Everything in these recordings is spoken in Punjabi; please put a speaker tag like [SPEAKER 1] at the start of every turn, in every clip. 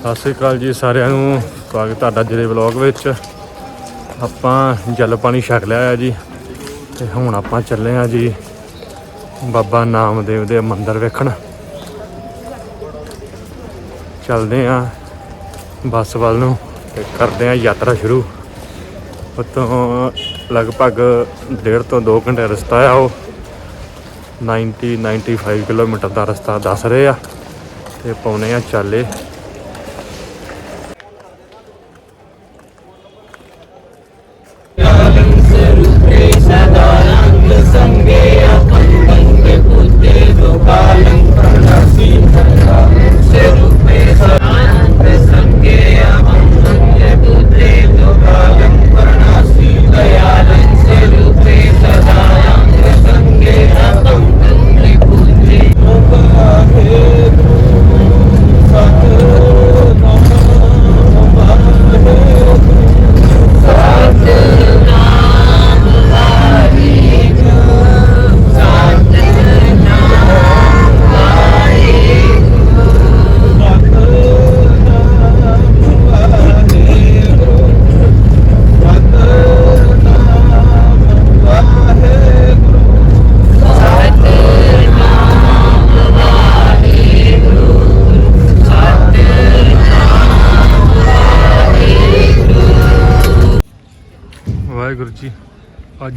[SPEAKER 1] ਸਤਿ ਸ਼੍ਰੀ ਅਕਾਲ ਜੀ ਸਾਰਿਆਂ ਨੂੰ। ਸਵਾਗਤ ਤੁਹਾਡਾ ਅੱਜ ਦੇ ਵਲੌਗ ਵਿੱਚ। ਆਪਾਂ ਜਲ ਪਾਣੀ ਛਕ ਲਿਆ ਆ ਜੀ। ਤੇ ਹੁਣ ਆਪਾਂ ਚੱਲੇ ਆ ਜੀ ਬਾਬਾ ਨਾਮਦੇਵ ਦੇ ਮੰਦਿਰ ਵੇਖਣ। ਚੱਲਦੇ ਆ ਬੱਸ ਵੱਲ ਨੂੰ ਤੇ ਕਰਦੇ ਆ ਯਾਤਰਾ ਸ਼ੁਰੂ। ਉਤੋਂ ਲਗਭਗ ਡੇਢ ਤੋਂ 2 ਘੰਟੇ ਰਸਤਾ ਆ ਉਹ। 90 95 ਕਿਲੋਮੀਟਰ ਦਾ ਰਸਤਾ ਦੱਸ ਰਹੇ ਆ। ਤੇ ਪਾਉਨੇ ਆ ਚਾਲੇ।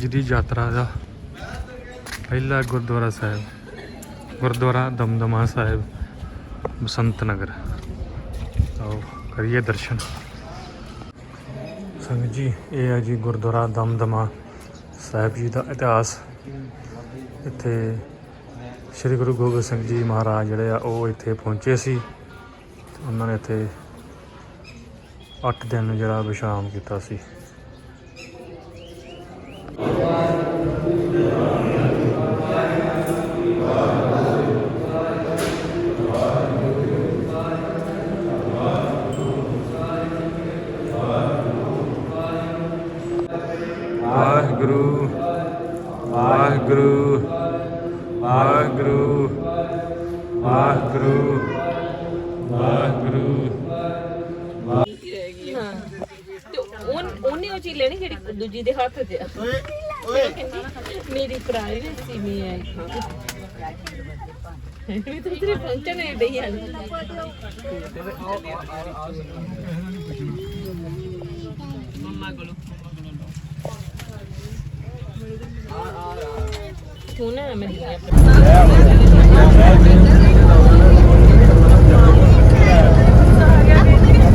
[SPEAKER 1] ਅੱਜ ਦੀ ਯਾਤਰਾ ਦਾ ਪਹਿਲਾ ਗੁਰਦੁਆਰਾ ਸਾਹਿਬ, ਗੁਰਦੁਆਰਾ ਦਮਦਮਾ ਸਾਹਿਬ, ਬਸੰਤ ਨਗਰ। ਆਓ ਕਰੀਏ ਦਰਸ਼ਨ। ਸੰਗਤ ਜੀ, ਇਹ ਹੈ ਜੀ ਗੁਰਦੁਆਰਾ ਦਮਦਮਾ ਸਾਹਿਬ ਜੀ ਦਾ ਇਤਿਹਾਸ। ਇੱਥੇ ਸ੍ਰੀ ਗੁਰੂ ਗੋਬਿੰਦ ਸਿੰਘ ਜੀ ਮਹਾਰਾਜ ਜਿਹੜੇ ਆ, ਉਹ ਇੱਥੇ ਪਹੁੰਚੇ ਸੀ। ਉਹਨਾਂ ਨੇ ਇੱਥੇ 8 ਦਿਨ ਜਿਹੜਾ ਵਿਸ਼ਰਾਮ ਕੀਤਾ ਸੀ ਵਾਹਿਗੁਰੂ ਵਾਹਿਗੁਰੂ ਵਾਹਿਗੁਰੂ ਵਾਹਿਗੁਰੂ ਵਾਹਿਗੁਰੂ।
[SPEAKER 2] ਤੇ ਉਹ- ਉਹਨੇ ਉਹ ਚੀਜ਼ ਲੈਣੀ ਜਿਹੜੀ ਦੂਜੀ ਦੇ ਹੱਥ 'ਚ ਆ। ਉਹ ਕਹਿੰਦੀ ਮੇਰੀ ਪ੍ਰਾਈ ਨੇ ਸੀ ਮੀ ਆਈ ਵੀ ਤੂੰ ਤੇਰੇ ਪਹੁੰਚਣ ਨਹੀਂ ਡਈ ਹਨ ਤੂੰ ਨਾ ਮੈਂ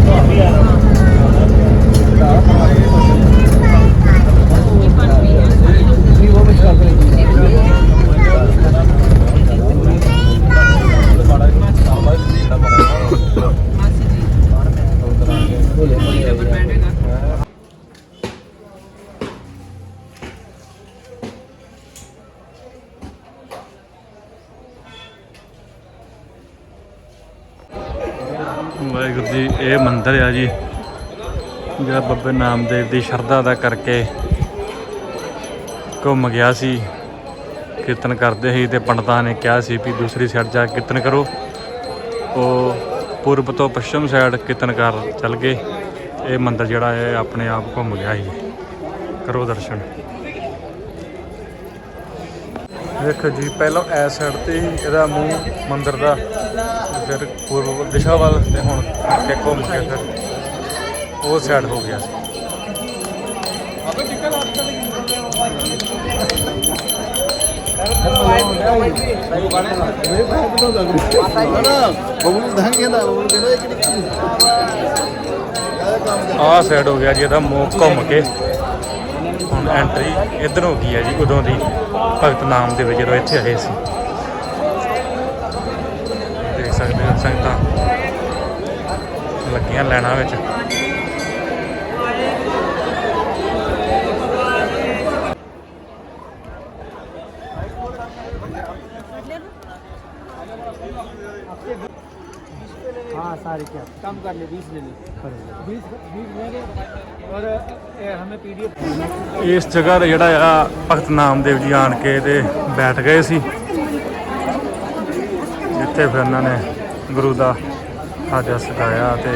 [SPEAKER 1] ਵਾਹਿਗੁਰੂ ਨਾਮਦੇਵ ਦੀ ਸ਼ਰਧਾ ਦਾ ਕਰਕੇ ਘੁੰਮ ਗਿਆ ਸੀ। ਕੀਰਤਨ ਕਰਦੇ ਸੀ ਤੇ ਪੰਡਤਾਂ ਨੇ ਕਿਹਾ ਸੀ ਵੀ ਦੂਸਰੀ ਸਾਈਡ ਜਾ ਕੀਰਤਨ ਕਰੋ। ਉਹ ਪੂਰਬ ਤੋਂ ਪੱਛਮ ਸਾਈਡ ਕੀਰਤਨ ਕਰ ਚੱਲ ਗਏ। ਇਹ ਮੰਦਿਰ ਜਿਹੜਾ ਹੈ ਆਪਣੇ ਆਪ ਘੁੰਮ ਗਿਆ ਸੀ। ਕਰੋ ਦਰਸ਼ਨ। ਵੇਖੋ ਜੀ, ਪਹਿਲਾਂ ਐਸ ਸਾਈਡ ਤੇ ਇਹਦਾ ਮੂੰਹ ਮੰਦਰ ਦਾ, ਫਿਰ ਪੂਰਬ ਦਿਸ਼ਾ ਵੱਲ ਤੇ ਹੁਣ ਅੱਗੇ ਘੁੰਮ ਕੇ ਫਿਰ ਉਹ ਸਾਈਡ ਹੋ ਗਿਆ ਸੀ। ਆਹ ਸਾਈਡ ਹੋ ਗਿਆ ਜੀ, ਇਹਦਾ ਮੂੰਹ ਘੁੰਮ ਕੇ। ਹੁਣ ਐਂਟਰੀ ਇੱਧਰ ਹੋ ਗਈ ਹੈ ਜੀ, ਉਦੋਂ ਦੀ ਭਗਤ ਨਾਮ ਦੇ ਵਿੱਚ ਜਦੋਂ ਇੱਥੇ ਆਏ ਸੀ। ਦੇਖ ਸਕਦੇ ਹੋ ਸੰਗਤਾਂ। ਲੱਗੀਆਂ ਲੈਣਾ ਵਿੱਚ।
[SPEAKER 3] सारे क्या कम कर ले बीस ले ले बीस बीस लेंगे और ए, हमें पीडीएफ
[SPEAKER 1] ਇਸ ਜਗ੍ਹਾ ਤੇ ਜਿਹੜਾ ਆ ਭਗਤ ਨਾਮਦੇਵ ਜੀ ਆਣ ਕੇ ਤੇ ਬੈਠ ਗਏ ਸੀ ਜਿੱਥੇ ਫਿਰ ਇਹਨਾਂ ਨੇ ਗੁਰੂ ਦਾ ਪੁੱਠਾ ਜਿਹਾ ਸਜਾਇਆ ਤੇ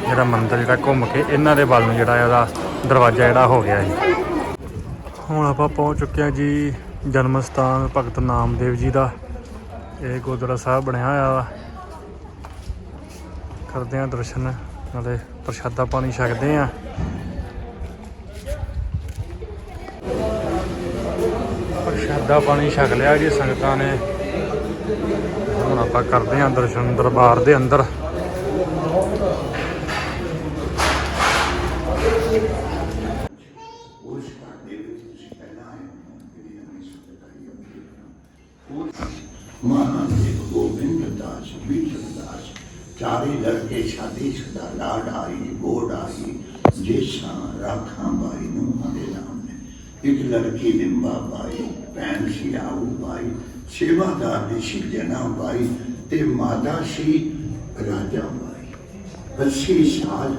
[SPEAKER 1] ਜਿਹੜਾ ਮੰਦਿਰ ਜਿਹੜਾ ਘੁੰਮ ਕੇ ਇਹਨਾਂ ਦੇ ਵੱਲ ਨੂੰ ਜਿਹੜਾ ਇਹਦਾ ਦਰਵਾਜ਼ਾ ਜਿਹੜਾ ਹੋ ਗਿਆ ਸੀ ਹੁਣ ਆਪਾਂ ਪਹੁੰਚ ਚੁੱਕੇ ਹਾਂ ਜੀ ਜਨਮ ਸਥਾਨ ਭਗਤ ਨਾਮਦੇਵ ਜੀ ਦਾ ਇਹ ਗੁਰਦੁਆਰਾ ਸਾਹਿਬ ਬਣਿਆ ਹੋਇਆ ਵਾ ਕਰਦੇ ਹਾਂ ਦਰਸ਼ਨ, ਨਾਲੇ ਪ੍ਰਸ਼ਾਦਾ ਪਾਣੀ ਛਕਦੇ ਹਾਂ। ਪ੍ਰਸ਼ਾਦਾ ਪਾਣੀ ਛਕ ਲਿਆ ਜੀ ਸੰਗਤਾਂ ਨੇ। ਹੁਣ ਆਪਾਂ ਕਰਦੇ ਹਾਂ ਦਰਸ਼ਨ ਦਰਬਾਰ ਦੇ ਅੰਦਰ
[SPEAKER 4] ਉਸ ਘਰ ਦੇ ਵਿੱਚ ਤੁਸੀਂ ਪਹਿਲਾਂ ਆਏ ਹੋ ਜਿਹੜੀ ਨਵੀਂ ਸੁਤਕਾਰੀ ਆਪਣੀ ਮਾਨਾ ਦੇ ਗੋਬਿੰਦ ਦਾਸ ਵਿਚਨ ਦਾਸ ਚਾਰੇ ਲੜਕੇ ਸ਼ਾਦੀ ਸ਼ੁਦਾ ਲਾਡ ਆਈ ਗੋਡ ਆਈ ਜੇਸ਼ਾਂ ਰਾਖਾਂ ਬਾਈ ਨੂੰ ਦੇ ਨਾਮ ਲਿੰਬਾ ਬਾਈ ਭੈਣ ਸੀ ਆਊ ਬਾਈ ਸੇਵਾਦਾਰ ਦੀ ਸੀ ਜਨਾ ਬਾਈ ਤੇ ਮਾਤਾ ਸੀ ਰਾਜਾ ਬਾਈ। ਅੱਸੀ ਸਾਲ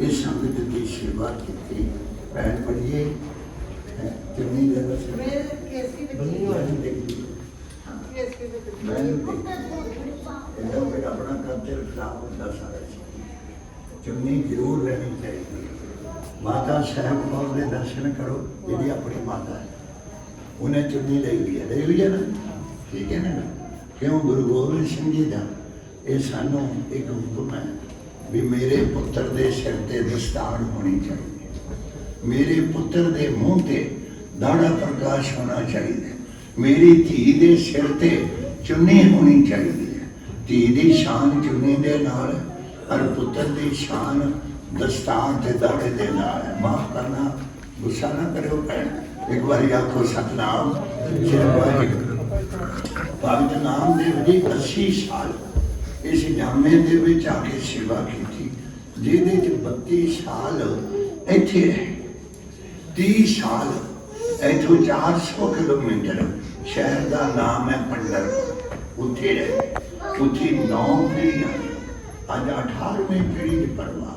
[SPEAKER 4] ਇਹ ਸੰਗਤ ਦੀ ਸੇਵਾ ਕੀਤੀ। ਭੈਣ ਪੜੀਏ ਕਿੰਨੀ ਦੇਰ ਮੈਂ ਇਹਦਾ ਮੇਰਾ ਆਪਣਾ ਕਲਚਰ ਖਰਾਬ ਹੁੰਦਾ ਸਾਰਾ। ਚੁੰਨੀ ਜ਼ਰੂਰ ਲੈਣੀ ਚਾਹੀਦੀ। ਮਾਤਾ ਸਾਹਿਬ ਕੌਰ ਦੇ ਦਰਸ਼ਨ ਕਰੋ, ਜਿਹੜੀ ਆਪਣੀ ਮਾਤਾ ਹੈ। ਉਹਨੇ ਚੁੰਨੀ ਲਈ ਹੋਈ ਹੈ ਲਈ ਹੋਈ ਹੈ ਨਾ? ਠੀਕ ਹੈ ਨਾ? ਕਿਉਂ? ਗੁਰੂ ਗੋਬਿੰਦ ਸਿੰਘ ਜੀ ਦਾ ਇਹ ਸਾਨੂੰ ਇੱਕ ਹੁਕਮ ਹੈ ਵੀ ਮੇਰੇ ਪੁੱਤਰ ਦੇ ਸਿਰ ਤੇ ਦਸਤਾਰ ਹੋਣੀ ਚਾਹੀਦੀ ਹੈ। ਮੇਰੇ ਪੁੱਤਰ ਦੇ ਮੂੰਹ ਤੇ ਦਾੜਾ ਪ੍ਰਕਾਸ਼ ਹੋਣਾ ਚਾਹੀਦਾ ਮੇਰੀ ਧੀ ਦੇ ਸਿਰ ਤੇ ਚੁੰਨੀ ਹੋਣੀ ਚਾਹੀਦੀ ਹੈ। ਧੀ ਦੀ ਸ਼ਾਨ ਚੁੰਨੀ ਦੇ ਨਾਲ ਹਰ ਪੁੱਤਰ ਦੀ ਸ਼ਾਨ ਦਸਤਾਰ ਤੇ ਦਾੜੇ ਦੇ ਨਾਲ ਮਾਫ ਕਰਨਾ, ਗੁੱਸਾ ਨਾ ਕਰਿਓ ਭੈਣ। ਇੱਕ ਵਾਰੀ ਆਖੋ, ਸਤਨਾਮ ਸ੍ਰੀ ਵਾਹਿਗੁਰੂ ਭਗਤ ਨਾਮ ਦੇ ਜੀ 80 ਸਾਲ ਇਸ ਜਾਮੇ ਦੇ ਵਿੱਚ ਆ ਕੇ ਸੇਵਾ ਕੀਤੀ, ਜਿਹਦੇ ਚ 32 ਸਾਲ ਇੱਥੇ ਰਹੇ 30 ਸਾਲ ਇੱਥੋਂ 400 ਕਿਲੋਮੀਟਰ ਸ਼ਹਿਰ ਦਾ ਨਾਮ ਹੈ ਪੰਡਰਪੁਰ ਉੱਥੇ ਰਹੇ, ਉੱਥੇ ਨੌ ਪੀੜ੍ਹੀਆਂ ਅੱਜ 18ਵੀਂ ਪੀੜ੍ਹੀ ਦੀ ਪਰਵਾਹ।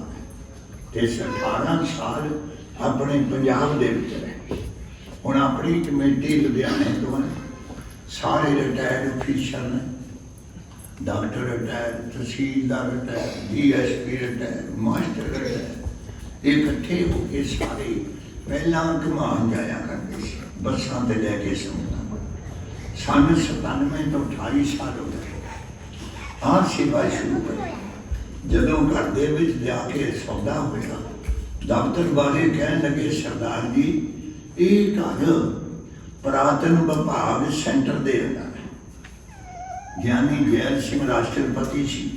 [SPEAKER 4] ਇਸ 18 ਸਾਲ ਆਪਣੇ ਪੰਜਾਬ ਦੇ ਵਿੱਚ ਰਹੇ ਹੁਣ ਆਪਣੀ ਕਮੇਟੀ ਲੁਧਿਆਣੇ ਤੋਂ ਹੈ। ਸਾਰੇ ਰਿਟਾਇਰਡ ਅਫੀਸਰ ਨੇ। Doctor retire tahsildar retire DSP retire master retire ਇਕੱਠੇ ਹੋ ਕੇ ਸਾਰੇ ਪਹਿਲਾਂ ਘਮਾਨ ਜਾਇਆ ਕਰਦੇ ਸੀ, ਬੱਸਾਂ ਤੇ ਲੈ ਕੇ ਸਮੂਹਾਂ ਸੰਨ 97 ਤੋਂ 28 ਸਾਲ ਹੋ ਗਏ। ਆਹ ਸੇਵਾ ਸ਼ੁਰੂ ਕਰੀ। ਜਦੋਂ ਘਰ ਦੇ ਵਿੱਚ ਲਿਆ ਕੇ ਸੌਦਾ ਹੋਇਆ, ਦਫ਼ਤਰ ਵਾਲੇ ਕਹਿਣ ਲੱਗੇ, ਸਰਦਾਰ ਜੀ, ਇਹ ਘਰ ਪ੍ਰਾਤਨ ਵਿਭਾਗ ਸੈਂਟਰ ਦੇ ਅੰਦਰ ਹੈ। ਗਿਆਨੀ ਜੈਲ ਸਿੰਘ ਰਾਸ਼ਟਰਪਤੀ ਸੀ।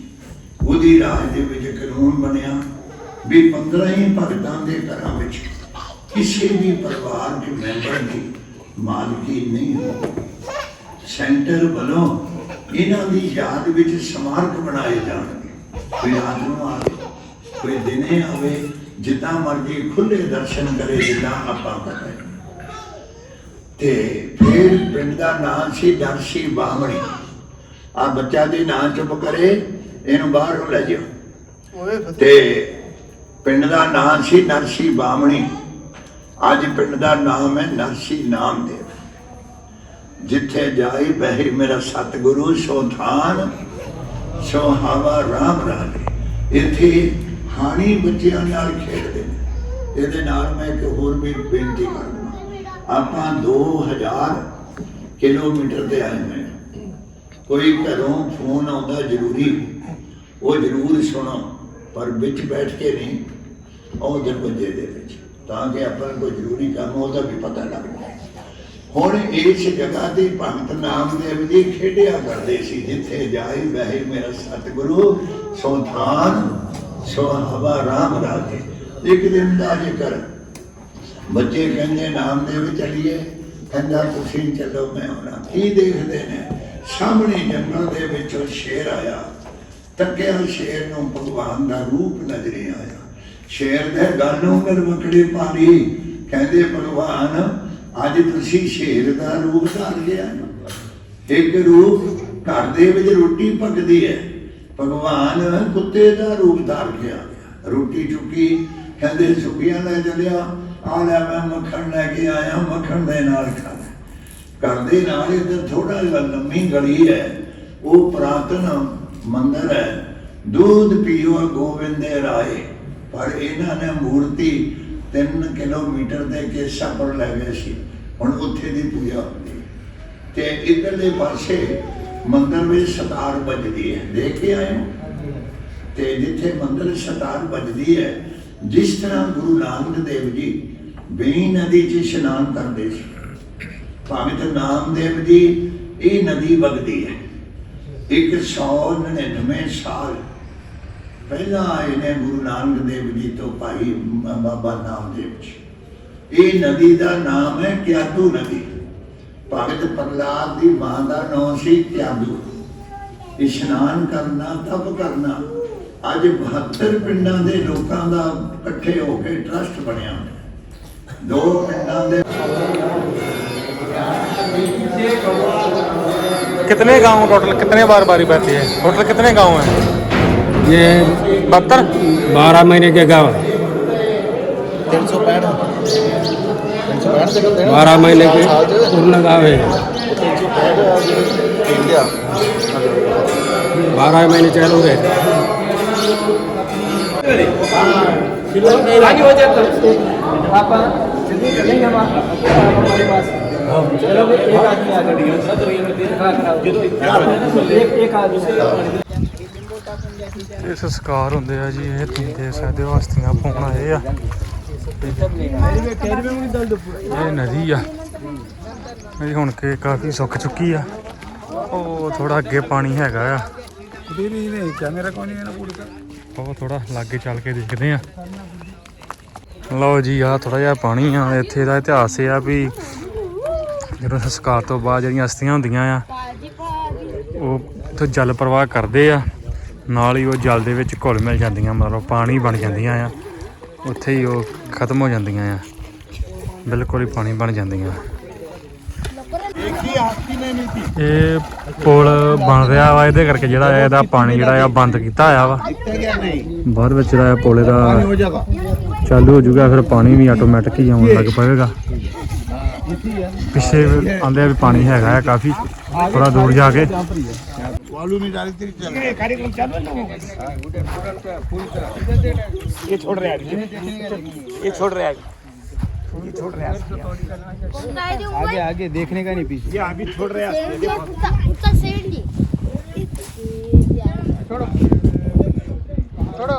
[SPEAKER 4] ਉਹਦੀ ਰਾਜ ਦੇ ਵਿੱਚ ਕਾਨੂੰਨ ਬਣਿਆ ਵੀ 15 ਹੀ ਭਗਤਾਂ ਦੇ ਘਰਾਂ ਵਿੱਚ ਕਿਸੇ ਵੀ ਪਰਿਵਾਰ ਦੇ ਮੈਂਬਰ ਦੀ ਮਾਲਕੀ ਨਹੀਂ ਹੋਵੇ। ਸੈਂਟਰ ਵੱਲੋਂ ਇਹਨਾਂ ਦੀ ਯਾਦ ਵਿੱਚ ਸਮਾਰਕ ਬਣਾਏ ਜਾਣ। ਕੋਈ ਰਾਤ ਨੂੰ ਆਵੇ ਕੋਈ ਦਿਨੇ ਆਵੇ ਜਿੱਦਾਂ ਮਰਜ਼ੀ ਖੁੱਲੇ ਦਰਸ਼ਨ ਕਰੇ ਜਿੱਦਾਂ ਆਪਾਂ ਕਰੇ ਤੇ ਫਿਰ ਪਿੰਡ ਦਾ ਨਾਂ ਸੀ ਦਰਸ਼ੀ ਬਾਹਮਣੀ। ਆ ਬੱਚਾ ਦੇ ਨਾਂ ਚੁੱਪ ਕਰੇ ਇਹਨੂੰ ਬਾਹਰੋਂ ਲੈ ਜਾਓ। ਤੇ ਪਿੰਡ ਦਾ ਨਾਂ ਸੀ ਨਰਸੀ ਬਾਹਮਣੀ। ਅੱਜ ਪਿੰਡ ਦਾ ਨਾਮ ਹੈ ਨਰਸੀ ਨਾਮਦੇਵ। ਜਿੱਥੇ ਜਾਈ ਬਹਿ ਮੇਰਾ ਸਤਿਗੁਰੂ ਸੋ ਸੁਹਾਵਾ ਰਾਮ ਰਾਜੇ ਇੱਥੇ ਹਾਣੀ ਬੱਚਿਆਂ ਨਾਲ ਖੇਡਦੇ ਨੇ। ਇਹਦੇ ਨਾਲ ਮੈਂ ਇੱਕ ਹੋਰ ਵੀ ਬੇਨਤੀ ਕਰਦਾ ਆਪਾਂ 2000 ਕਿਲੋਮੀਟਰ ਤੇ ਆਏ ਹੋਏ ਕੋਈ ਘਰੋਂ ਫੋਨ ਆਉਂਦਾ ਜ਼ਰੂਰੀ ਉਹ ਜ਼ਰੂਰ ਸੁਣੋ, ਪਰ ਵਿੱਚ ਬੈਠ ਕੇ ਨਹੀਂ। ਉਹ ਦਰਵਾਜ਼ੇ ਦੇ ਵਿੱਚ। ਤਾਂ ਕਿ ਆਪਾਂ ਕੋਈ ਜ਼ਰੂਰੀ ਕੰਮ ਉਹਦਾ ਵੀ ਪਤਾ ਲੱਗ ਜਾਏ ਹੁਣ ਇਸ ਜਗ੍ਹਾ ਤੇ ਭਗਤ ਨਾਮਦੇਵ ਜੀ ਖੇਡਿਆ ਕਰਦੇ ਸੀ, ਜਿੱਥੇ ਜਾਈ ਵਹਿ ਮੇਰਾ ਸਤਿਗੁਰੂ, ਸੋ ਥਾਨ ਰਾਮ ਰਾਜੇ ਇੱਕ ਦਿਨ ਦਾ ਜ਼ਿਕਰ। ਬੱਚੇ ਕਹਿੰਦੇ ਨਾਮਦੇਵ ਚੱਲੀਏ। ਕਹਿੰਦਾ, ਤੁਸੀਂ ਚੱਲੋ, ਮੈਂ ਆਉਣਾ। ਕੀ ਦੇਖਦੇ ਨੇ? ਸਾਹਮਣੇ ਜੰਗਲ ਦੇ ਵਿੱਚੋਂ ਸ਼ੇਰ ਆਇਆ। ਤੱਕਿਆ ਸ਼ੇਰ ਨੂੰ ਭਗਵਾਨ ਦਾ ਰੂਪ ਨਜ਼ਰੇ ਆਇਆ। ਸ਼ੇਰ ਦੇ ਗੱਲ ਨੂੰ ਨਰਵਕੜੇ ਪਾਣੀ ਕਹਿੰਦੇ, ਭਗਵਾਨ ਅੱਜ ਤੁਸੀਂ ਸ਼ੇਰ ਦਾ ਰੂਪ ਧਾਰ ਲਿਆ। ਇੱਕ ਰੂਪ ਘਰ ਦੇ ਵਿੱਚ ਰੋਟੀ ਪੱਕਦੀ ਹੈ। ਭਗਵਾਨ ਕੁੱਤੇ ਦਾ ਰੂਪ ਧਾਰ ਕੇ ਰੋਟੀ ਚੁੱਕੀ, ਕਹਿੰਦੇ ਸੁਖੀਆਂ ਲੈ ਚੱਲਿਆ। ਆ ਲੈ ਮੈਂ ਮੱਖਣ ਲੈ ਕੇ ਆਇਆ, ਮੱਖਣ ਦੇ ਨਾਲ ਖਾਣਾ। ਘਰ ਦੇ ਨਾਲ ਇੱਧਰ ਥੋੜਾ ਜਿਹਾ ਲੰਮੀ ਗਲੀ ਹੈ। ਉਹ ਪ੍ਰਾਤਨ ਮੰਦਰ ਹੈ। ਦੁੱਧ ਪੀਓ ਗੋਬਿੰਦੇ ਰਾਏ। ਪਰ ਇਹਨਾਂ ਨੇ ਮੂਰਤੀ 3 ਕਿਲੋਮੀਟਰ ਦੇ ਕੇਸਾ ਪਰ ਲੈ ਗਏ ਸੀ। ਹੁਣ ਉੱਥੇ ਦੀ ਪੂਜਾ ਹੁੰਦੀ ਹੈ। ਤੇ ਇਧਰਲੇ ਪਾਸੇ ਮੰਦਰ ਵਿੱਚ ਸਤਾਰ ਵੱਜਦੀ ਹੈ। ਦੇਖ ਕੇ ਆਏ ਹੋ? ਤੇ ਜਿੱਥੇ ਮੰਦਰ ਸਤਾਰ ਵੱਜਦੀ ਹੈ, ਜਿਸ ਤਰ੍ਹਾਂ ਗੁਰੂ ਨਾਨਕ ਦੇਵ ਜੀ ਬੇਈ ਨਦੀ 'ਚ ਇਸ਼ਨਾਨ ਕਰਦੇ ਸੀ ਭਗਤ ਨਾਮਦੇਵ ਜੀ ਇਹ ਨਦੀ ਵਗਦੀ ਹੈ। ਇੱਕ 199 ਸਾਲ ਪਹਿਲਾਂ ਆਏ ਨੇ ਗੁਰੂ ਨਾਨਕ ਦੇਵ ਜੀ ਤੋਂ ਭਾਈ ਬ- ਬਾਬਾ ਨਾਮਦੇਵ ਜੀ ਇਹ ਨਦੀ ਦਾ ਨਾਮ ਹੈ ਕਿਆਦੂ ਨਦੀ ਭਗਤ ਪ੍ਰਹਲਾਦ ਦੀ ਮਾਂ ਦਾ ਨਾਮ ਸੀ ਕਿਆਦੂ ਇਸ਼ਨਾਨ ਕਰਨਾ ਤਪ ਕਰਨਾ ਅੱਜ 72 ਪਿੰਡਾਂ ਦੇ ਲੋਕਾਂ ਦਾ ਇਕੱਠੇ ਹੋ ਕੇ ਟਰਸਟ ਬਣਿਆ ਹੋਇਆ। ਦੋ ਪਿੰਡਾਂ ਦੇ
[SPEAKER 1] कितने गांव टोटल कितने बार बारी बहती है टोटल कितने गांव हैं
[SPEAKER 3] ये
[SPEAKER 1] बहत्तर?
[SPEAKER 3] बारह महीने के गाँव है। बारह महीने के पूर्ण गाँव है। बारह महीने चालू है। हो तो। चलो एक आदमी आ एक एक आदमी।
[SPEAKER 1] ਇਹ ਸੰਸਕਾਰ ਹੁੰਦੇ ਆ ਜੀ, ਇਹ ਤੁਸੀਂ ਦੇਖ ਸਕਦੇ ਹੋ, ਹਸਤੀਆਂ ਪਾਉਣ ਆਏ ਆ। ਇਹ ਨਦੀ ਆ। ਇਹ ਹੁਣ ਕੇ ਕਾਫੀ ਸੁੱਕ ਚੁੱਕੀ ਆ। ਉਹ ਥੋੜਾ ਅੱਗੇ ਪਾਣੀ ਹੈਗਾ ਆ। ਉਹ ਥੋੜਾ ਲਾਗੇ ਚੱਲ ਕੇ ਦੇਖਦੇ ਆ। ਲਓ ਜੀ ਆ ਥੋੜਾ ਜਿਹਾ ਪਾਣੀ ਆ। ਇੱਥੇ ਦਾ ਇਤਿਹਾਸ ਇਹ ਆ ਵੀ ਜਦੋਂ ਸੰਸਕਾਰ ਤੋਂ ਬਾਅਦ ਜਿਹੜੀਆਂ ਅਸਥੀਆਂ ਹੁੰਦੀਆਂ ਆ, ਉਹ ਉੱਥੇ ਜਲ ਪ੍ਰਵਾਹ ਕਰਦੇ ਆ। ਨਾਲ ਹੀ ਉਹ ਜਲ ਦੇ ਵਿੱਚ ਘੁਲ ਮਿਲ ਜਾਂਦੀਆਂ, ਮਤਲਬ ਪਾਣੀ ਬਣ ਜਾਂਦੀਆਂ ਆ। ਉੱਥੇ ਹੀ ਉਹ ਖਤਮ ਹੋ ਜਾਂਦੀਆਂ ਆ। ਬਿਲਕੁਲ ਹੀ ਪਾਣੀ ਬਣ ਜਾਂਦੀਆਂ। ਇਹ ਪੁਲ ਬਣ ਰਿਹਾ ਵਾ, ਇਹਦੇ ਕਰਕੇ ਜਿਹੜਾ ਇਹਦਾ ਪਾਣੀ ਜਿਹੜਾ ਆ ਬੰਦ ਕੀਤਾ ਹੋਇਆ ਵਾ। ਬਾਅਦ ਵਿੱਚ ਜਿਹੜਾ ਇਹ ਪੁਲ ਇਹਦਾ ਚਾਲੂ ਹੋ ਜਾਊਗਾ, ਫਿਰ ਪਾਣੀ ਵੀ ਆਟੋਮੈਟਿਕ ਹੀ ਆਉਣ ਲੱਗ ਪਵੇਗਾ। ਪਿੱਛੇ ਆਂਦੇ ਵੀ ਪਾਣੀ ਹੈਗਾ ਆ ਕਾਫੀ ਥੋੜਾ ਦੂਰ ਜਾ ਕੇ।
[SPEAKER 3] मालूम ही डाली तेरी चल। कार्यक्रम
[SPEAKER 5] चालू है लोगों का ये छोड़ रहे हैं ये छोड़ रहे हैं ये छोड़ रहे आगे आगे, आगे देखने का नहीं पीछे। ये अभी छोड़ रहे छोड़ो। छोड़ो।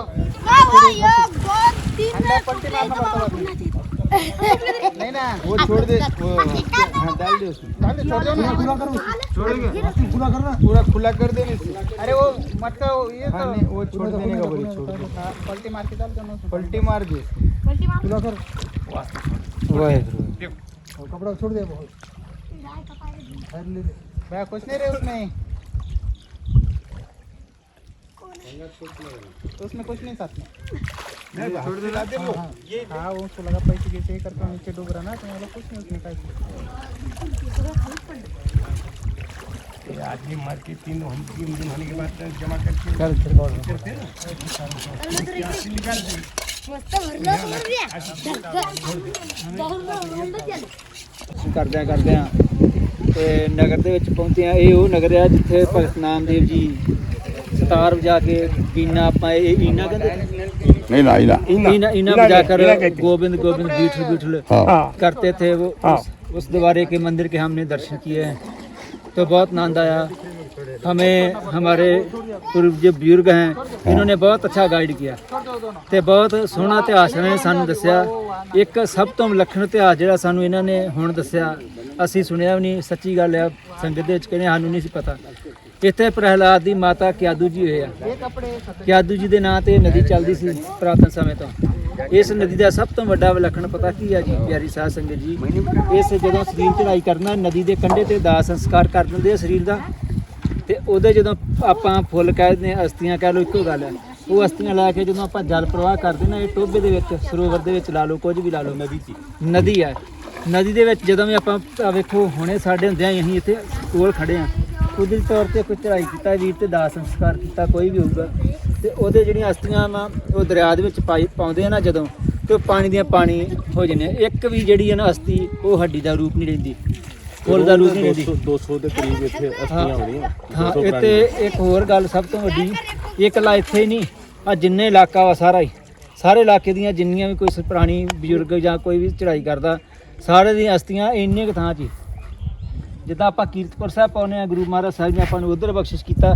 [SPEAKER 3] नहीं ना वो छोड़ दे वो हाँ डाल दे उसमें डाल दे छोड़ दो ना खुला करो छोड़ेंगे खुला करना पूरा खुला कर दे अरे वो मत का वो ये तो नहीं, वो छोड़ देने का बोली छोड़ दे पलटी मार के डाल दो पलटी मार दे
[SPEAKER 5] पलटी मार
[SPEAKER 3] खुला कर वो है कपड़ा छोड़ दे बहुत मैं कुछ नहीं रहे उसमें तो उसमें कुछ नहीं साथ में छोड़ दे दे वो ये हाँ वो उसको लगा पैसे कैसे करके नीचे डूब रहा ना तो मतलब कुछ नहीं उसमें का आदमी मार के तीन हम तीन दिन होने के बाद जमा करके चल फिर
[SPEAKER 5] मस्त भरला समझ गया बहुत चल
[SPEAKER 3] ਕਰਦੇ ਆ ਕਰਦੇ ਆ ਤੇ ਨਗਰ ਦੇ ਵਿੱਚ ਪਹੁੰਚੇ ਆ ਇਹ ਉਹ ਨਗਰ ਆ ਜਿੱਥੇ ਭਗਤ ਨਾਮਦੇਵ ਜੀ ਸਤਾਰ ਵਜਾ ਕੇ ਪੀਨਾ ਆਪਾਂ ਇਹ ਈਨਾ ਕਹਿੰਦੇ
[SPEAKER 4] ਨਹੀਂ ਨਾ ਇਲਾ
[SPEAKER 3] ईना ईना बजा कर गोविंद गोविंद बीठल बीठल करते थे वो उस, उस द्वारे के मंदिर के हमने दर्शन किए हैं तो बहुत आनंद आया हमें हमारे पूर्व जो बुजुर्ग हैं इन्होंने बहुत अच्छा गाइड किया ਤੇ ਬਹੁਤ ਸੋਹਣਾ ਇਤਿਹਾਸ ਇਹਨਾਂ ਨੇ ਸਾਨੂੰ ਦੱਸਿਆ ਇੱਕ ਸਭ ਤੋਂ ਵਿਲੱਖਣ ਇਤਿਹਾਸ ਜਿਹੜਾ ਸਾਨੂੰ ਇਹਨਾਂ ਨੇ ਹੁਣ ਦੱਸਿਆ ਅਸੀਂ ਸੁਣਿਆ ਵੀ ਨਹੀਂ ਸੱਚੀ ਗੱਲ ਆ ਸੰਗਤ ਦੇ ਵਿੱਚ ਕਹਿੰਦੇ ਸਾਨੂੰ ਨਹੀਂ ਸੀ ਪਤਾ ਇੱਥੇ ਪ੍ਰਹਿਲਾਦ ਦੀ ਮਾਤਾ ਕਿਆਦੂ ਜੀ ਹੋਏ ਆ। ਕਿਆਦੂ ਜੀ ਦੇ ਨਾਂ ਤੇ ਨਦੀ ਚੱਲਦੀ ਸੀ ਪ੍ਰਾਤਨ ਸਮੇਂ ਤੋਂ। ਇਸ ਨਦੀ ਦਾ ਸਭ ਤੋਂ ਵੱਡਾ ਵਿਲੱਖਣ ਪਤਾ ਕੀ ਹੈ ਜੀ ਪਿਆਰੀ ਸਾਧ ਸੰਗਤ ਜੀ? ਇਸ ਜਦੋਂ ਸਰੀਰ ਚੜਾਈ ਕਰਨਾ ਨਦੀ ਦੇ ਕੰਢੇ ਤੇ ਦਾਹ ਸੰਸਕਾਰ ਕਰ ਦਿੰਦੇ ਆ ਸਰੀਰ ਦਾ ਤੇ ਉਹਦੇ ਜਦੋਂ ਆਪਾਂ ਫੁੱਲ ਕਹਿ ਦਿੰਦੇ ਹਾਂ, ਅਸਤੀਆਂ ਕਹਿ ਲਓ ਇੱਕੋ ਗੱਲ ਹੈ ਉਹ ਅਸਤੀਆਂ ਲੈ ਕੇ ਜਦੋਂ ਆਪਾਂ ਜਲ ਪ੍ਰਵਾਹ ਕਰਦੇ ਨਾ ਇਹ ਟੋਭੇ ਦੇ ਵਿੱਚ ਸਰੋਵਰ ਦੇ ਵਿੱਚ ਲਾ ਲਓ ਕੁਝ ਵੀ ਲਾ ਲਓ ਨਦੀ ਦੀ ਨਦੀ ਹੈ ਨਦੀ ਦੇ ਵਿੱਚ ਜਦੋਂ ਵੀ ਆਪਾਂ ਵੇਖੋ ਹੁਣੇ ਸਾਡੇ ਹੁੰਦਿਆਂ ਹੀ ਅਸੀਂ ਇੱਥੇ ਕੋਲ ਖੜੇ ਆ ਕੁਦਰਤੀ ਤੌਰ ਤੇ ਕੋਈ ਚੜਾਈ ਕੀਤਾ ਵੀਰ ਤੇ ਦਾਹ ਸੰਸਕਾਰ ਕੀਤਾ ਕੋਈ ਵੀ ਹੋਊਗਾ। ਤੇ ਉਹਦੇ ਜਿਹੜੀਆਂ ਅਸਥੀਆਂ ਵਾ ਉਹ ਦਰਿਆ ਦੇ ਵਿੱਚ ਪਾਈ ਪਾਉਂਦੇ ਆ ਨਾ ਜਦੋਂ ਤੇ ਪਾਣੀ ਦੀਆਂ ਪਾਣੀ ਹੋ ਜਾਂਦੇ ਆ ਇੱਕ ਵੀ ਜਿਹੜੀ ਹੈ ਨਾ ਅਸਥੀ ਉਹ ਹੱਡੀ ਦਾ ਰੂਪ ਨਹੀਂ ਲੈਂਦੀ। ਫੁੱਲ ਦਾ ਰੂਪ ਨਹੀਂ ਲੈਂਦੀ।
[SPEAKER 1] 200 ਦੇ ਕਰੀਬ ਇੱਥੇ
[SPEAKER 3] ਹਾਂ ਹਾਂ ਇੱਥੇ ਇੱਕ ਹੋਰ ਗੱਲ ਸਭ ਤੋਂ ਵੱਡੀ ਇਹ ਇਕੱਲਾ ਇੱਥੇ ਨਹੀਂ ਆ ਜਿੰਨੇ ਇਲਾਕਾ ਵਾ ਸਾਰਾ ਹੀ। ਸਾਰੇ ਇਲਾਕੇ ਦੀਆਂ ਜਿੰਨੀਆਂ ਵੀ ਕੋਈ ਪੁਰਾਣੀ ਬਜ਼ੁਰਗ ਜਾਂ ਕੋਈ ਵੀ ਚੜਾਈ ਕਰਦਾ ਸਾਰੇ ਦੀਆਂ ਅਸਤੀਆਂ ਇੰਨੇ ਕੁ ਥਾਂ 'ਚ ਹੀ। ਜਿੱਦਾਂ ਆਪਾਂ ਕੀਰਤਪੁਰ ਸਾਹਿਬ ਪਾਉਨੇ ਆ ਗੁਰੂ ਮਹਾਰਾਜ ਸਾਹਿਬ ਨੇ ਆਪਾਂ ਨੂੰ ਉਧਰ ਬਖਸ਼ਿਸ਼ ਕੀਤਾ,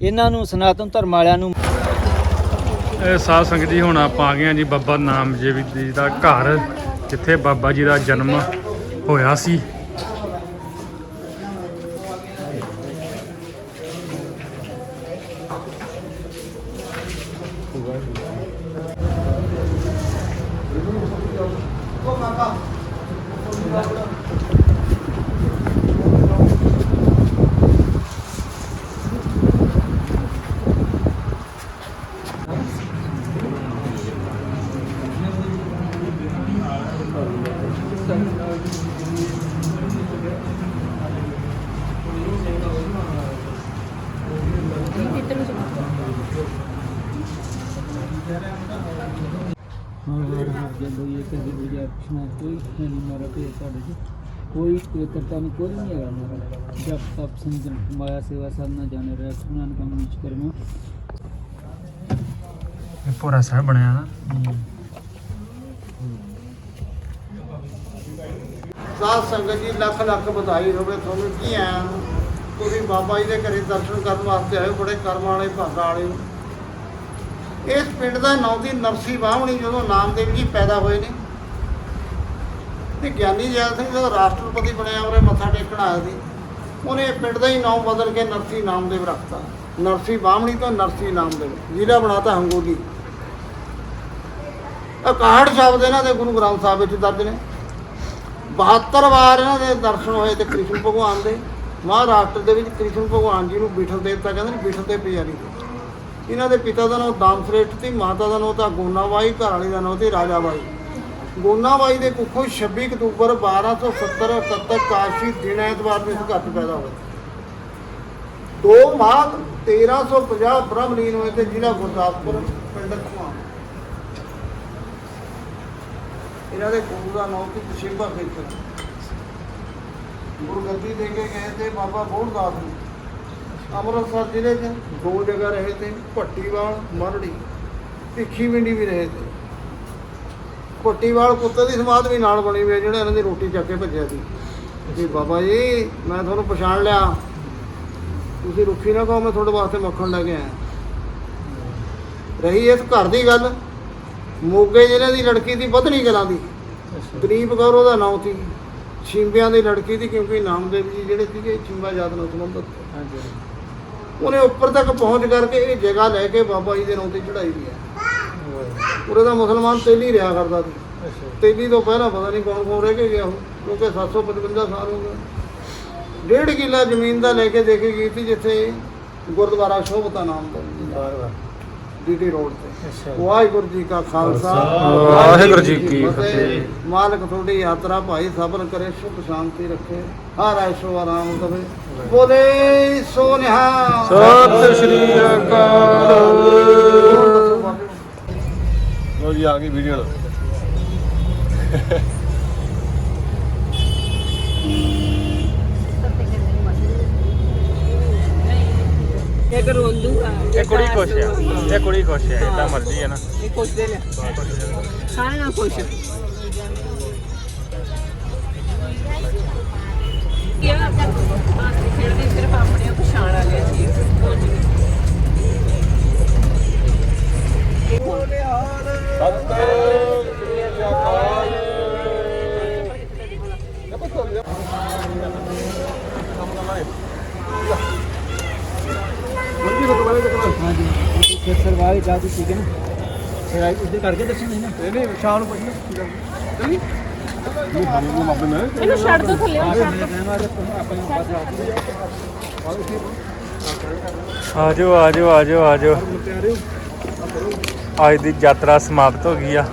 [SPEAKER 3] ਇਹਨਾਂ ਨੂੰ ਸਨਾਤਨ ਧਰਮ ਵਾਲਿਆਂ ਨੂੰ
[SPEAKER 1] ਇਹ ਸਾਧ ਸੰਗਤ ਜੀ, ਹੁਣ ਆਪਾਂ ਆ ਗਏ ਹਾਂ ਜੀ ਬਾਬਾ ਨਾਮਦੇਵ ਜੀ ਦਾ ਘਰ, ਜਿੱਥੇ ਬਾਬਾ ਜੀ ਦਾ ਜਨਮ ਹੋਇਆ ਸੀ।
[SPEAKER 3] ਜਦੋਂ ਇਹ ਕਹਿੰਦੇ ਵੀ ਯਾਰ ਕੋਈ ਨਹੀਂ ਮਾਰਾ ਤੇ ਸਾਡੇ ਚ ਕੋਈ ਪਵਿੱਤਰਤਾ ਨੂੰ ਕੋਈ ਨਹੀਂ ਹੈਗਾ ਮਾਰਾ ਜਪ ਤਪ ਸੰਜਮ ਮਾਇਆ ਸੇਵਾ ਸਭ ਜਾਣੇ ਰਹਿ ਸੁਨਾਨ ਕੰਮ ਨੀਚ ਕਰਮੋ
[SPEAKER 1] ਇਹ ਭੋਰਾ ਸਾਹਿਬ ਬਣਿਆ ਨਾ।
[SPEAKER 6] ਸਾਧ ਸੰਗਤ ਜੀ, ਲੱਖ ਲੱਖ ਵਧਾਈ ਹੋਵੇ ਤੁਹਾਨੂੰ। ਕੀ ਆਇਆਂ ਨੂੰ ਤੁਸੀਂ ਬਾਬਾ ਜੀ ਦੇ ਘਰੇ ਦਰਸ਼ਨ ਕਰਨ ਵਾਸਤੇ ਆਏ ਬੜੇ ਕਰਮ ਵਾਲੇ ਭਾਗਾ ਵਾਲੇ। ਇਸ ਪਿੰਡ ਦਾ ਨਾਂ ਦੀ ਨਰਸੀ ਬਾਹਮਣੀ, ਜਦੋਂ ਨਾਮਦੇਵ ਜੀ ਪੈਦਾ ਹੋਏ ਨੇ। ਤੇ ਗਿਆਨੀ ਜੈਲ ਸਿੰਘ ਜਦੋਂ ਰਾਸ਼ਟਰਪਤੀ ਬਣਿਆ ਉਹਰੇ ਮੱਥਾ ਟੇਕਣ ਆਇਆ ਸੀ। ਉਹਨੇ ਪਿੰਡ ਦਾ ਹੀ ਨਾਮ ਬਦਲ ਕੇ ਨਰਸੀ ਨਾਮਦੇਵ ਰੱਖਤਾ। ਨਰਸੀ ਬਾਹਮਣੀ ਤੋਂ ਨਰਸੀ ਨਾਮਦੇਵ, ਜ਼ਿਲ੍ਹਾ ਬਣਾਤਾ ਹੰਗੋਲੀ 61 ਸ਼ਬਦ ਇਹਨਾਂ ਦੇ ਗੁਰੂ ਗ੍ਰੰਥ ਸਾਹਿਬ ਵਿੱਚ ਦਰਜ ਨੇ। 72 ਵਾਰ ਇਹਨਾਂ ਦੇ ਦਰਸ਼ਨ ਹੋਏ ਤੇ ਕ੍ਰਿਸ਼ਨ ਭਗਵਾਨ ਦੇ। ਮਹਾਰਾਸ਼ਟਰ ਦੇ ਵਿੱਚ ਕ੍ਰਿਸ਼ਨ ਭਗਵਾਨ ਜੀ ਨੂੰ ਬਿਠਲ ਦੇਵਤਾ ਕਹਿੰਦੇ ਨੇ, ਬਿਠਲ ਦੇ ਪੁਜਾਰੀ ਦੇ ਇਹਨਾਂ ਦੇ ਪਿਤਾ ਦਾ ਨਾਮ ਦਾਮਸ੍ਰੇਸ਼ਟ ਸੀ, ਮਾਤਾ ਦਾ ਨਾਮ ਤਾਂ ਗੋਨਾਬਾਈ ਘਰ ਵਾਲੀ ਦਾ ਨਾਮ ਸੀ ਰਾਜਾਬਾਈ ਗੋਨਾਬਾਈ ਦੇ ਕੁੱਖੋਂ 26 ਅਕਤੂਬਰ 1270 71 ਕਾਸ਼ੀ ਦਿਨ ਐਤਵਾਰ ਨੂੰ ਇਸ ਘਰ 'ਚ ਪੈਦਾ ਹੋਏ 2 ਮਾਘ 1350 ਬ੍ਰਹਮਲੀਨ ਹੋਏ ਤੇ ਜ਼ਿਲ੍ਹਾ ਗੁਰਦਾਸਪੁਰ, ਪਿੰਡ ਘੁਮਾਣ ਇਹਨਾਂ ਦੇ ਗੁਰੂ ਦਾ ਨਾਮ ਸੀ ਸ਼ਿਵਾ ਖੇਤਰ। ਗੁਰਗੱਦੀ ਦੇ ਕੇ ਗਏ ਤੇ ਬਾਬਾ ਬੋੜਦਾਸ ਨੂੰ ਅੰਮ੍ਰਿਤਸਰ ਜ਼ਿਲ੍ਹੇ 'ਚ ਦੋ ਜਗ੍ਹਾ ਰਹੇ ਤੇ ਭੱਟੀਵਾਲ ਮਰੜੀ ਭਿੱਖੀ ਵਿੰਡੀ ਵੀ ਰਹੇ ਤੇ। ਭੱਟੀਵਾਲ ਕੁੱਤੇ ਦੀ ਸਮਾਧ ਵੀ ਨਾਲ ਬਣੀ ਹੋਈ ਹੈ ਜਿਹੜਾ ਇਹਨਾਂ ਦੀ ਰੋਟੀ ਚੱਕ ਕੇ ਭੱਜਿਆ ਸੀ। ਜੀ ਬਾਬਾ ਜੀ ਮੈਂ ਤੁਹਾਨੂੰ ਪਛਾਣ ਲਿਆ। ਤੁਸੀਂ ਰੁੱਖੀ ਨਾ ਕਹੋ ਮੈਂ ਤੁਹਾਡੇ ਵਾਸਤੇ ਮੱਖਣ ਲੈ ਕੇ ਆਇਆ। ਰਹੀ ਇਸ ਘਰ ਦੀ ਗੱਲ ਮੋਗੇ ਜ਼ਿਲ੍ਹੇ ਦੀ ਲੜਕੀ ਦੀ ਬਦਨੀ ਕਲਾਂ ਦੀ। ਗਰੀਬ ਕੌਰ ਉਹਦਾ ਨਾਮ ਸੀ। ਛਿੰਬਿਆਂ ਦੀ ਲੜਕੀ ਸੀ ਕਿਉਂਕਿ ਨਾਮਦੇਵ ਜੀ ਜਿਹੜੇ ਸੀਗੇ ਛਿੰਬਾ ਜਾਤ ਨਾਲ ਸੰਬੰਧਿਤ।
[SPEAKER 3] ਹਾਂਜੀ।
[SPEAKER 6] ਉਹਨੇ ਉੱਪਰ ਤੱਕ ਪਹੁੰਚ ਕਰਕੇ ਇਹ ਜਗ੍ਹਾ ਲੈ ਕੇ ਬਾਬਾ ਜੀ ਦੇ ਨਾਂ ਤੇ ਚੜਾਈ ਵੀ ਹੈ। ਉਰੇ ਦਾ ਮੁਸਲਮਾਨ ਤੇਲੀ ਰਿਹਾ ਕਰਦਾ ਸੀ।
[SPEAKER 3] ਅੱਛਾ।
[SPEAKER 6] ਤੇਲੀ ਤੋਂ ਪਹਿਲਾਂ ਪਤਾ ਨਹੀਂ ਕੌਣ ਕੌਣ ਰਹਿ ਕੇ ਗਿਆ ਉਹ ਕਿਉਂਕਿ 755 ਸਾਲ ਹੋ ਗਏ। ਡੇਢ ਕਿੱਲਾ ਜ਼ਮੀਨ ਦਾ ਲੈ ਕੇ ਦੇ ਕੇ ਗਈ ਸੀ ਜਿੱਥੇ ਗੁਰਦੁਆਰਾ ਸ਼ੋਭਤਾ ਨਾਮ ਦਾ। ਡੀਟੀ ਰੋਡ ਤੇ। ਵਾਹਿਗੁਰੂ ਜੀ ਕਾ ਖਾਲਸਾ।
[SPEAKER 1] ਵਾਹਿਗੁਰੂ ਜੀ ਕੀ ਫਤਿਹ।
[SPEAKER 6] ਮਾਲਕ ਤੁਹਾਡੀ ਯਾਤਰਾ ਭਾਈ ਸਬਰ ਕਰੇ ਸੁਖ ਸ਼ਾਂਤੀ ਰੱਖੇ। ਹਰ ਐਸ਼ੋ ਆਰਾਮ ਦਵੇ। ਬੋਲੇ ਸੋ ਨਿਹਾਲ
[SPEAKER 1] ਸਤਿ ਸ਼੍ਰੀ ਅਕਾਲ।
[SPEAKER 7] ਲੋ ਜੀ ਆ ਗਈ ਵੀਡੀਓ
[SPEAKER 2] ਇੱਕ
[SPEAKER 1] ਇਹ ਕੁੜੀ ਖੁਸ਼ ਆ। ਇਹ ਕੁੜੀ ਖੁਸ਼ ਆ ਇਦਾਂ ਮਰਜ਼ੀ ਹੈ ਨਾ।
[SPEAKER 2] ਇਹ ਖੁਸ਼ ਦੇ ਲੈ। ਸਾਰੇ ਨਾਲ ਖੁਸ਼ ਕਿਹਾ ਬਾਕੀ ਖੇਡਦੇ ਸਿਰਫ ਆਪਣੇ ਪਛਾਣ ਵਾਲੇ ਸੀ
[SPEAKER 3] ਸਰਵਾਈ ਜਾਤੀ ਠੀਕ ਹੈ ਨਾ? ਫਿਰ ਆਈ ਇੱਧਰ ਕਰਕੇ ਦੱਸਣਾ ਹੈ ਨਾ?
[SPEAKER 7] ਨਹੀਂ ਨਹੀਂ ਸ਼ਾਮ ਨੂੰ ਪੁੱਛਣਾ। ਚਲੀ ਇਹ ਹਰੀ ਨੂੰ ਮਾਪੇ ਮੈਂ
[SPEAKER 2] ਇਹਨੂੰ ਛੱਡ ਦੋ। ਥੱਲੇ
[SPEAKER 3] ਆ ਮੈਂ ਕਹਿਣਾ ਕਿ ਆਪਾਂ ਨੂੰ ਪਤਾ
[SPEAKER 1] ਆਜੋ ਆਜੋ ਆਜੋ ਆਜੋ। ਅੱਜ ਦੀ ਯਾਤਰਾ ਸਮਾਪਤ ਹੋ ਗਈ ਆ।